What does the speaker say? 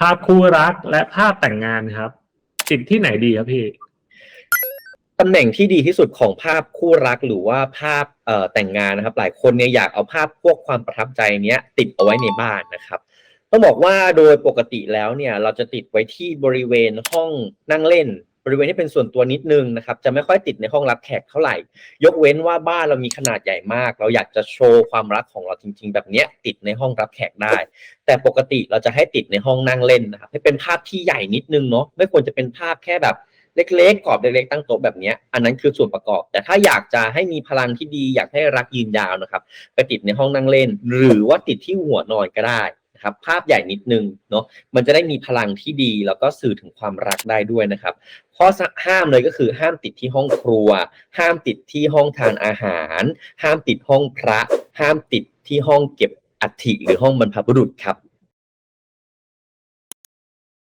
ภาพคู่รักและภาพแต่งงานครับ ติดที่ไหนดีครับพี่ ตำแหน่งที่ดีที่สุดของภาพคู่รักหรือว่าภาพเอ่อแต่งงานนะครับ หลายคนเนี่ยอยากเอาภาพพวกความประทับใจเนี้ยติดเอาไว้ในบ้านนะครับ ต้องบอกว่าโดยปกติแล้วเนี่ย เราจะติดไว้ที่บริเวณห้องนั่งเล่น ริเวณที่เป็นส่วนตัวนิดนึงนะครับจะไม่ค่อยติดในห้องรับแขกเท่าไหร่ ยกเว้นว่าบ้านเรามีขนาดใหญ่มาก เราอยากจะโชว์ความรักของเราจริง ๆ แบบเนี้ยติดในห้องรับแขกได้ แต่ปกติเราจะให้ติดในห้องนั่งเล่นนะครับให้เป็นภาพที่ใหญ่นิดนึงเนาะไม่ควรจะเป็นภาพแค่แบบเล็กๆกรอบเล็กๆตั้งโต๊ะแบบเนี้ยอันนั้นคือส่วนประกอบ แต่ถ้าอยากจะให้มีพลังที่ดี อยากให้รักยืนยาวนะครับ ไปติดในห้องนั่งเล่น หรือว่าติดที่หัวนอนก็ได้ นะครับภาพใหญ่นิดนึงเนาะมันจะได้มีพลังที่ดี แล้วก็สื่อถึงความรักได้ด้วยนะครับ ข้อห้ามเลยก็คือห้ามติดที่ห้องครัว ห้ามติดที่ห้องทานอาหาร ห้ามติดห้องพระ ห้ามติดที่ห้องเก็บอัฐิหรือห้องบรรพบุรุษครับ